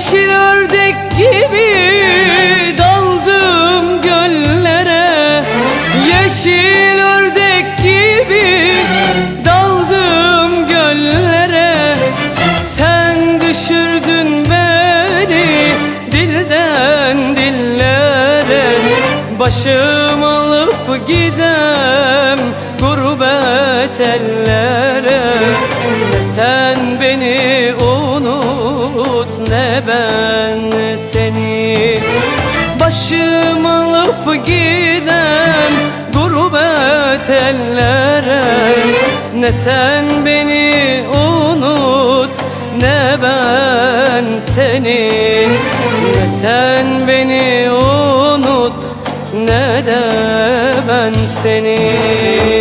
yeşil ördek gibi daldım göllere. Yeşil ördek gibi daldım göllere. Sen düşürdün beni dilden dillere. Başım alıp gidem gurbet ellere. Sen beni unut ne ben seni? Başım alıp gidem gurbet ellere. Ne sen beni unut ne ben seni. Ne sen beni unut ne de ben seni